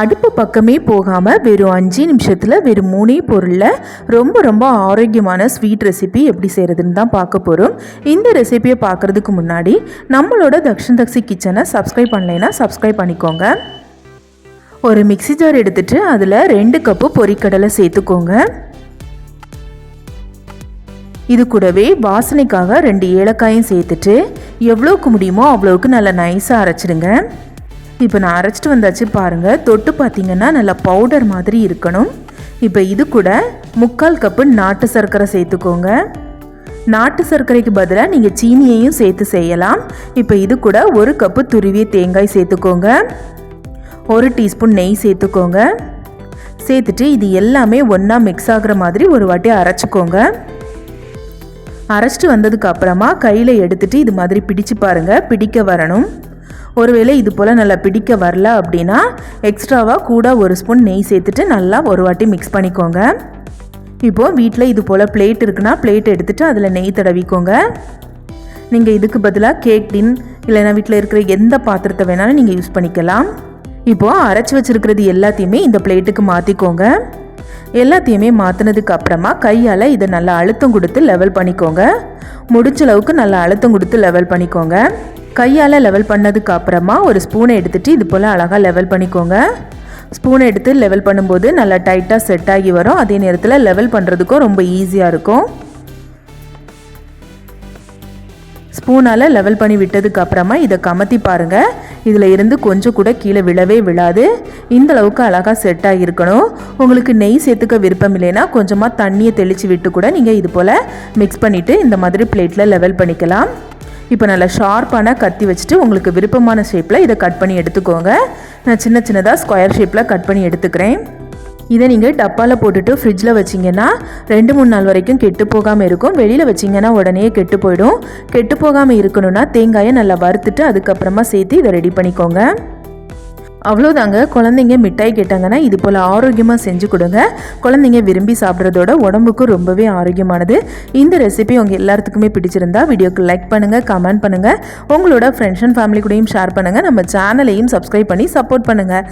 அடுப்பு பக்கமே போகாமல் வெறும் அஞ்சு நிமிஷத்தில் வெறும் மூணே பொருளில் ரொம்ப ரொம்ப ஆரோக்கியமான ஸ்வீட் ரெசிபி எப்படி செய்கிறதுன்னு தான் பார்க்க போகிறோம் இந்த ரெசிபியை பார்க்குறதுக்கு முன்னாடி நம்மளோட தக்ஷன் தக்ஷி கிச்சனை சப்ஸ்கிரைப் பண்ணலைன்னா சப்ஸ்கிரைப் பண்ணிக்கோங்க. ஒரு மிக்ஸி ஜார் எடுத்துட்டு அதில் ரெண்டு கப்பு பொரிக்கடலை சேர்த்துக்கோங்க. இது கூடவே வாசனைக்காக ரெண்டு ஏலக்காயும் சேர்த்துட்டு எவ்வளோக்கு முடியுமோ அவ்வளோக்கு நல்லா நைஸாக அரைச்சிடுங்க. இப்போ நான் அரைச்சிட்டு வந்தாச்சு பாருங்கள் தொட்டு பார்த்தீங்கன்னா நல்லா பவுடர் மாதிரி இருக்கணும். இப்போ இது கூட முக்கால் கப்பு நாட்டு சர்க்கரை சேர்த்துக்கோங்க. நாட்டு சர்க்கரைக்கு பதிலாக நீங்கள் சீனியையும் சேர்த்து செய்யலாம். இப்போ இது கூட ஒரு கப்பு துருவிய தேங்காய் சேர்த்துக்கோங்க. ஒரு டீஸ்பூன் நெய் சேர்த்துக்கோங்க. சேர்த்துட்டு இது எல்லாமே ஒன்றா மிக்ஸ் ஆகுற மாதிரி ஒரு வாட்டி அரைச்சிக்கோங்க. அரைச்சிட்டு வந்ததுக்கு அப்புறமா கையில் எடுத்துட்டு இது மாதிரி பிடிச்சு பாருங்கள் பிடிக்க வரணும். ஒருவேளை இது போல் நல்லா பிடிக்க வரல அப்படின்னா எக்ஸ்ட்ராவாக கூட ஒரு ஸ்பூன் நெய் சேர்த்துட்டு நல்லா ஒரு வாட்டி மிக்ஸ் பண்ணிக்கோங்க. இப்போது வீட்டில் இது போல் பிளேட் இருக்குன்னா பிளேட் எடுத்துகிட்டு அதில் நெய் தடவிக்கோங்க. நீங்கள் இதுக்கு பதிலாக கேக் டின் இல்லைன்னா வீட்டில் இருக்கிற எந்த பாத்திரத்தை வேணாலும் நீங்கள் யூஸ் பண்ணிக்கலாம். இப்போது அரைச்சி வச்சுருக்கிறது எல்லாத்தையுமே இந்த பிளேட்டுக்கு மாற்றிக்கோங்க எல்லாத்தையுமே மாற்றினதுக்கு அப்புறமா கையால் இதை நல்லா அழுத்தம் கொடுத்து லெவல் பண்ணிக்கோங்க. முடிஞ்ச அளவுக்கு நல்லா அழுத்தம் கொடுத்து லெவல் பண்ணிக்கோங்க. கையால் லெவல் பண்ணதுக்கு அப்புறமா ஒரு ஸ்பூனை எடுத்துகிட்டு இது போல் அழகாக லெவல் பண்ணிக்கோங்க. ஸ்பூனை எடுத்து லெவல் பண்ணும்போது நல்லா டைட்டாக செட் ஆகி வரும். அதே நேரத்தில் லெவல் பண்ணுறதுக்கும் ரொம்ப ஈஸியாக இருக்கும். ஸ்பூனால் லெவல் பண்ணி விட்டதுக்கு அப்புறமா இதை கமத்தி பாருங்கள் இதில் இருந்து கொஞ்சம் கூட கீழே விழவே விழாது. இந்த அளவுக்கு அழகாக செட் ஆகியிருக்கணும் உங்களுக்கு நெய் சேர்த்துக்க விருப்பம் இல்லைன்னா கொஞ்சமாக தண்ணியை தெளித்து விட்டு கூட நீங்கள் இது போல் மிக்ஸ் பண்ணிவிட்டு இந்த மாதிரி பிளேட்டில் லெவல் பண்ணிக்கலாம். இப்போ நல்லா ஷார்ப்பான கத்தி வச்சுட்டு உங்களுக்கு விருப்பமான ஷேப்பில் இதை கட் பண்ணி எடுத்துக்கோங்க. நான் சின்ன சின்னதாக ஸ்கொயர் ஷேப்பில் கட் பண்ணி எடுத்துக்கிறேன். இதை நீங்கள் டப்பாவில் போட்டுட்டு ஃப்ரிட்ஜில் வச்சிங்கன்னா ரெண்டு மூணு நாள் வரைக்கும் கெட்டு போகாமல் இருக்கும். வெளியில் வச்சிங்கன்னா உடனே கெட்டு போயிடும். கெட்டு போகாமல் இருக்கணும்னா தேங்காயை நல்லா வறுத்துட்டு அதுக்கப்புறமா சேர்த்து இதை ரெடி பண்ணிக்கோங்க. அவ்வளோதாங்க குழந்தைங்க மிட்டாய் கேட்டாங்கன்னா இது போல் ஆரோக்கியமாக செஞ்சு கொடுங்க. குழந்தைங்க விரும்பி சாப்பிட்றதோட உடம்புக்கும் ரொம்பவே ஆரோக்கியமானது. இந்த ரெசிபி உங்கள் எல்லாத்துக்குமே பிடிச்சிருந்தா வீடியோக்கு லைக் பண்ணுங்கள் கமெண்ட் பண்ணுங்கள் உங்களோட ஃப்ரெண்ட்ஸ் அண்ட் ஃபேமிலி கூடயும் ஷேர் பண்ணுங்கள் நம்ம சேனலையும் சப்ஸ்கிரைப் பண்ணி சப்போர்ட் பண்ணுங்கள்